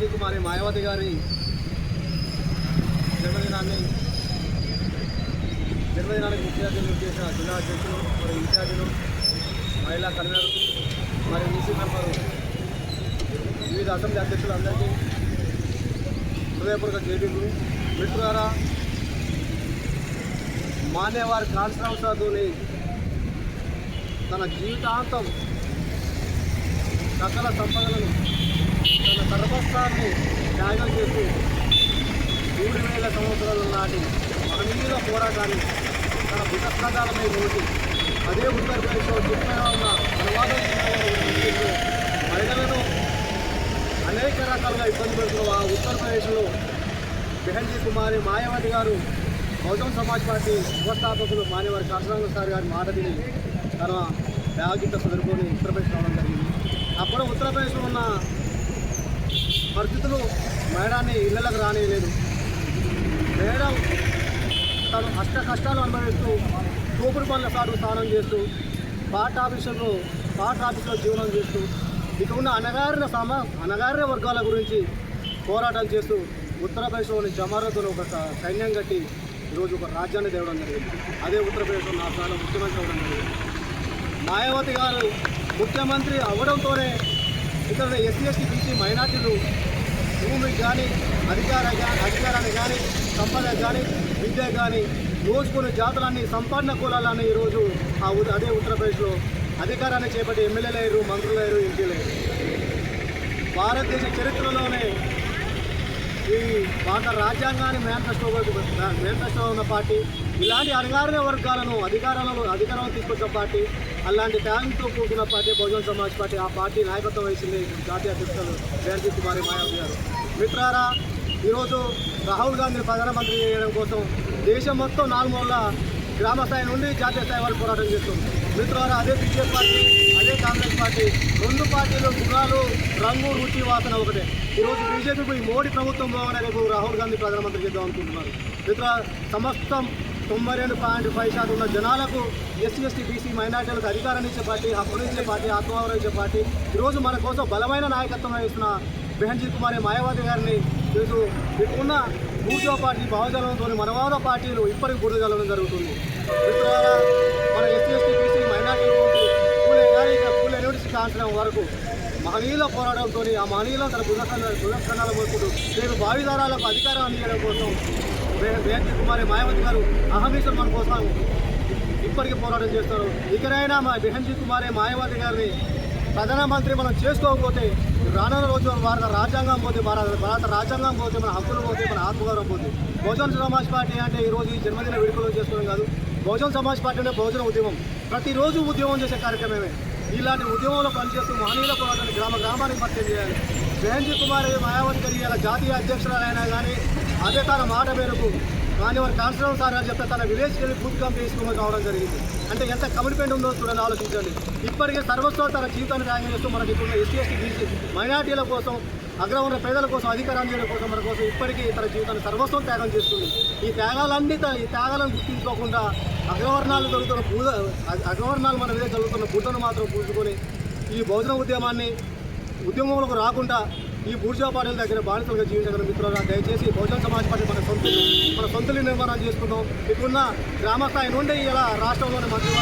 బెహన్జీ కుమారి మాయావతి గారి జన్మదినాన్ని జన్మదినానికి ముఖ్య అతిథులు చేసిన జిల్లా అధ్యక్షులు మరి ఇన్ఛార్జీలు మహిళా కన్వీనర్ మరి ఈసీ మెంబరు వివిధ అసెంబ్లీ అధ్యక్షులు అందరికీ హృదయపూర్వక జేబీలు. మిత్రులారా మానేవారి కాల్సరావుని తన జీవితాంతం సకల సంపదలను సర్వస్వాన్ని త్యాగం చేస్తూ మూడు వేల సంవత్సరాల నాటి మహనీయుల పోరాటాన్ని తన భుజస్కంధాల మీద మోసి అదే ఉత్తరప్రదేశ్లో దుఃఖంగా ఉన్న అనువాదం మహిళలను అనేక రకాలుగా ఇబ్బంది పెడుతున్న ఆ ఉత్తరప్రదేశ్లో బెహన్జీ కుమారి మాయావతి గారు బహుజన్ సమాజ్ పార్టీ ఉపస్థాపకులు మాన్యవారి కాసరాంగ సార్ గారి మాట విని తన బ్యాగిట చదువుకొని ఉత్తరప్రదేశ్ రావడం జరిగింది. అప్పుడు ఉత్తరప్రదేశ్లో ఉన్న పరిస్థితులు మేడాన్ని ఇళ్ళకు రానియలేదు. మేడం తను అష్ట కష్టాలు అనుభవిస్తూ తూపుడు పనుల సాటు స్నానం చేస్తూ పాట ఆఫీసులో పాట ఆఫీసులో జీవనం చేస్తూ ఇక ఉన్న అనగారిన సమ అనగారిన వర్గాల గురించి పోరాటం చేస్తూ ఉత్తరప్రదేశ్లోని జమారత్తులో ఒక సైన్యం కట్టి ఈరోజు ఒక రాజ్యాన్ని తేవడం జరిగింది. అదే ఉత్తరప్రదేశ్లో నా స్థానం ముఖ్యమంత్రి అవ్వడం జరిగింది. మాయావతి గారు ముఖ్యమంత్రి అవ్వడంతోనే ఇక్కడ ఎస్సీ ఎస్టీ బీసీ మైనార్టీలు భూమికి కానీ అధికార అధికారాన్ని కానీ సంపద కానీ విద్య కానీ దోచుకునే జాతులన్నీ సంపన్న కులాలన్నీ ఈరోజు ఆ ఉ- అదే ఉత్తరప్రదేశ్లో అధికారాన్ని చేపట్టి ఎమ్మెల్యేలు అయ్యారు మంత్రులు అయ్యారు ఎంపీలు అయ్యారు భారతదేశ చరిత్రలోనే ఈ పాత రాజ్యాంగాన్ని మేనిఫెస్టో మేనిఫెస్టో ఉన్న పార్టీ ఇలాంటి అణగారిన వర్గాలను అధికారంలో అధికారంలో తీసుకొచ్చిన పార్టీ అలాంటి ట్యాంక్తో కూడిన పార్టీ బహుజన సమాజ్ పార్టీ ఆ పార్టీ నాయకత్వం వహించింది జాతీయ అధ్యక్షులు బెనర్జీ కుమారి మాయావతి గారు. మిత్రారా ఈరోజు రాహుల్ గాంధీని ప్రధానమంత్రి చేయడం కోసం దేశం మొత్తం నాలుగు మూల గ్రామ స్థాయి నుండి జాతీయ స్థాయి వరకు పోరాటం చేస్తుంది. మిత్రులారా అదే బీజేపీ పార్టీ అదే కాంగ్రెస్ పార్టీ రెండు పార్టీలు గుణాలు రంగు రుచి వాసన ఒకటే. ఈరోజు బీజేపీ మోడీ ప్రభుత్వం బాగానే రేపు రాహుల్ గాంధీ ప్రధానమంత్రి చేద్దాం అనుకుంటున్నారు. మిత్ర సమస్తం తొంభై రెండు పాయింట్ ఫైవ్ శాతం ఉన్న జనాలకు ఎస్సీ ఎస్టీ బీసీ మైనార్టీలకు అధికారాన్ని ఇచ్చే పార్టీ హక్కులు ఇచ్చే పార్టీ ఆత్మగౌరవం ఇచ్చే పార్టీ. ఈరోజు మన కోసం బలమైన నాయకత్వం వహిస్తున్న బెహన్జీ కుమార్ మాయావతి గారిని ఈరోజు ఇప్పుడున్న బూర్జో పార్టీ భావజాలంతో మనవాద పార్టీలు ఇప్పటికి బురదగలడం జరుగుతుంది. మిత్రులారా, మన SC ST BC minority Phule గారి పూలే యూనివర్సిటీ ఆశ్రమం వరకు మహనీయుల పోరాటంతో ఆ మహనీయుల తన బుధస్థాన బుధస్థానాలు మోసుకుంటూ రేపు భావిదారాలకు అధికారం అందించడం కోసం బేహన్జీ కుమారి మాయావతి గారు అహమీసం మన కోసం ఇప్పటికీ పోరాటం చేస్తారు. ఇకనైనా మా బెహన్జీ కుమారే మాయావతి గారిని ప్రధానమంత్రి మనం చేసుకోకపోతే రానున్న రోజు భారత రాజ్యాంగం పోతే భారత భారత రాజ్యాంగం పోతే మన హక్కులు పోతే మన ఆత్మగౌరవం పోతే. బహుజన సమాజ్ పార్టీ అంటే ఈరోజు ఈ జన్మదిన విడుకలు చేసుకోవడం కాదు. బహుజన సమాజ్ పార్టీ అంటే బహుజన ఉద్యమం. ప్రతిరోజు ఉద్యమం చేసే కార్యక్రమమే. ఇలాంటి ఉద్యమంలో పనిచేస్తూ మహనీయుల పోరాటాన్ని గ్రామ గ్రామానికి పరిచయం చేయాలి. జయంతి కుమార్ మాయావతి గారి ఇలా జాతీయ అధ్యక్షురాలైనా కానీ అదే తన మాట మేరకు కానీ వారి కాన్స్టేబుల్ సార్ గారు చెప్తే తన విలేజ్కి వెళ్ళి బూత్ కంపెనీ కావడం జరిగింది. అంటే ఎంత కమిట్మెంట్ ఉందో చూడండి ఆలోచించండి. ఇప్పటికే సర్వస్వం తన జీవితాన్ని త్యాగం చేస్తూ మనకి ఇప్పుడు ఎస్సీ ఎస్టీ బీసీ మైనార్టీల కోసం అగ్ర ఉన్న పేదల కోసం అధికారాన్ని చేయడం కోసం మన కోసం ఇప్పటికీ తన జీవితాన్ని సర్వస్వం త్యాగం చేస్తుంది. ఈ త్యాగాలన్నీ ఈ త్యాగాలను గుర్తించుకోకుండా అగ్రవర్ణాలు జరుగుతున్న పూజ అగ్రవర్ణాలు మన మీద జరుగుతున్న బుద్ధను మాత్రం పూజుకొని ఈ భోజన ఉద్యమాన్ని ఉద్యమంలోకి రాకుండా ఈ బూర్జా పార్టీల దగ్గర బానిసలుగా జీవించగల మిత్రులుగా దయచేసి బహుజన్ సమాజ్ పార్టీ మన సొంత మన సొంతలు ఇల్లు నిర్మాణం చేసుకుందాం ఇప్పుడున్న గ్రామ స్థాయి నుండి ఇలా రాష్ట్రంలోని మంత్రి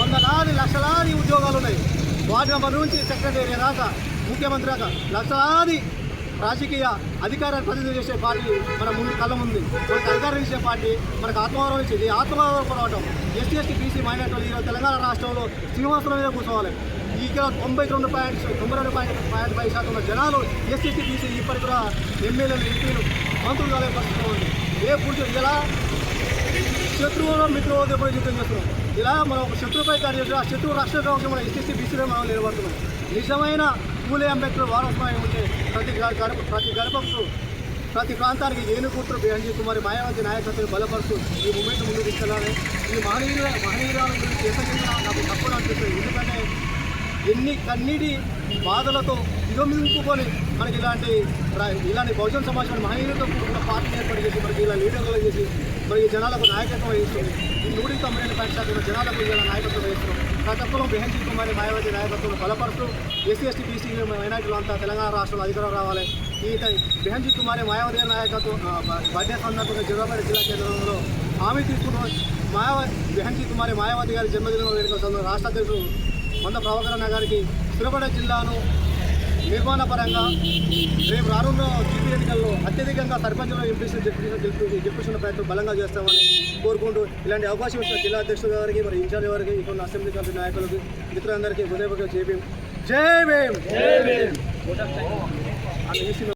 వందలాది లక్షలాది ఉద్యోగాలు ఉన్నాయి. వాటి నెంబర్ నుంచి సెక్రటరీ దాకా ముఖ్యమంత్రి దాకా లక్షలాది రాజకీయ అధికారాన్ని ప్రతినిధి చేసే పార్టీ మన ముందు కళ్ళ ఉంది మనకు అధికారం ఇచ్చే పార్టీ మనకు ఆత్మగౌరవం ఇచ్చేది. ఆత్మగౌరవం పోరాటం. ఎస్సీ ఎస్టీ బీసీ మైనార్టీలు ఈరోజు తెలంగాణ రాష్ట్రంలో శ్రీనివాసుల మీద కూర్చోవాలి. ఇక్కడ తొంభై రెండు పాయింట్ తొంభై రెండు పాయింట్ పాయింట్ ఫైవ్ శాతం ఉన్న జనాలు ఎస్సీసీ బీసీ ఇప్పటికి కూడా ఎమ్మెల్యేలు ఎంపీలు మంత్రులు కాలే పరిస్థితి ఉంది. ఏ పురుషులు ఇలా శత్రువులో మిత్రులు ఎప్పుడు యుద్ధం చేస్తున్నాం ఇలా మనం ఒక శత్రువుపై దాడి ఆ శత్రువు రక్షణ కోసం మనం ఎస్సీ బీసీలో మనం నిలబడుతున్నాం. నిజమైన పూలే అంబేద్కర్ వారసత్వం ఉంటే ప్రతి గడప ప్రతి గడపకు ప్రతి ప్రాంతానికి ఏనుగుట్రు బెహన్జీ కుమారి మాయావతి నాయకత్వం బలపరుస్తూ ఈ మూమెంట్ ముందు తీసుకెళ్ళాలి. ఈ మహనీయుల మహనీయురాల గురించి ఎంత చెప్పినా నాకు తక్కువ అనిపిస్తుంది. ఎందుకంటే ఎన్ని కన్నీటి బాధలతో దిగమింపుకొని మనకి ఇలాంటి ఇలాంటి బహుజన సమాజం మహనీయులతో కూడుకున్న పార్టీ ఏర్పాటు చేసి మనకి ఇలా లీడర్లు చేసి మరి జనాలకు నాయకత్వం వహిస్తుంది. ఈ నూటికి తొంభై రెండు పాయింట్ శాతం జనాలకు ఇలా నాయకత్వం వహిస్తున్నాం. ప్రతి బెహంజీ కుమారి మాయావతి నాయకత్వం బలపరుస్తూ ఎస్సీ ఎస్టీ బీసీ మైనార్టీలు అంతా తెలంగాణ రాష్ట్రంలో అధికారం రావాలి. ఈ బెహంజీ కుమారి మాయావతి నాయకత్వం ఆ, బర్త్డే సందర్భంగా జిల్లాపేట జిల్లా కేంద్రంలో హామీ తీసుకున్న మాయావతి బెహంజీ కుమారి మాయావతి గారి జన్మదిన వేడుక సందర్భంగా రాష్ట్ర అధ్యక్షుడు మంద ప్రభాకరణ గారికి సిరపడ జిల్లాను నిర్మాణ పరంగా రేపు రానున్న చిత్తు ఎన్నికల్లో అత్యధికంగా సర్పంచ్లో ఎంపీసీ గెలిపి గెలిపించిన ప్రయత్నం బలంగా చేస్తామని కోరుకుంటూ ఇలాంటి అవకాశం ఇచ్చిన జిల్లా అధ్యక్షుడు గారికి మరి ఇన్ఛార్జ్ గారికి ఇక్కడ అసెంబ్లీ కమిటీ నాయకులకు మిత్రులందరికీ హృదయపూర్వక జై భీమ్! జై భీమ్! జై భీమ్!